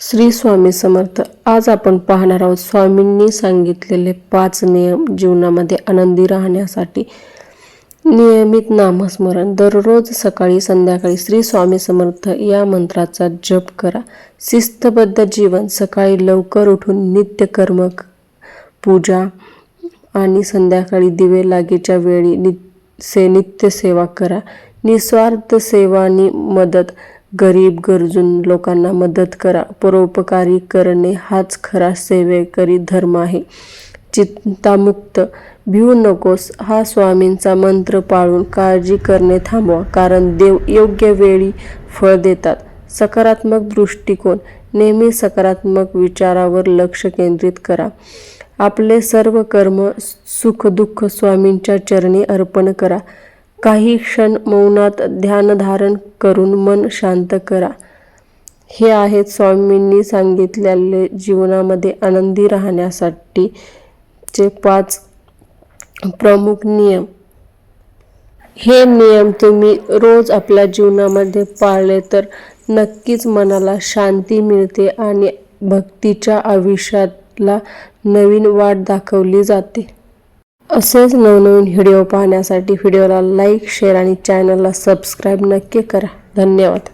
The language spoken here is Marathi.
श्री स्वामी समर्थ आज आपण पाहणार आहोत स्वामींनी सांगितलेले पाच नियम जीवनामध्ये आनंदी राहण्यासाठी. नियमित नामस्मरण दररोज सकाळी संध्याकाळी श्री स्वामी समर्थ या मंत्राचा जप करा. शिस्तबद्ध जीवन सकाळी लवकर उठून नित्यकर्म कर्म पूजा आणि संध्याकाळी दिवे लागेच्या वेळी नि से नित्यसेवा करा. निस्वार्थ सेवानी मदत गरीब गरजून लोकांना मदत करा. परोपकारी करणे हाच खरा सेवेकरी धर्म आहे. चिंतामुक्त भिवू नकोस. हा स्वामींचा मंत्र पाळून काळजी करणे थांबवा. कारण देव योग्य वेळी फळ देतात. सकारात्मक दृष्टिकोन. नेहमी सकारात्मक विचारावर लक्ष केंद्रित करा. आपले सर्व कर्म सुख दुःख स्वामींच्या चरणी अर्पण करा. काही क्षण मौनात ध्यानधारण करून मन शांत करा. हे आहेत स्वामींनी सांगितलेले जीवनामध्ये आनंदी राहण्यासाठी चे पाच प्रमुख नियम. हे नियम तुम्ही रोज आपल्या जीवनामध्ये पाळले तर नक्कीच मनाला शांती मिळते आणि भक्तीच्या आयुष्याला नवीन वाट दाखवली जाते. असेच नवनवीन व्हिडिओ पाहण्यासाठी व्हिडिओला लाईक शेअर आणि चॅनलला सबस्क्राईब नक्की करा. धन्यवाद.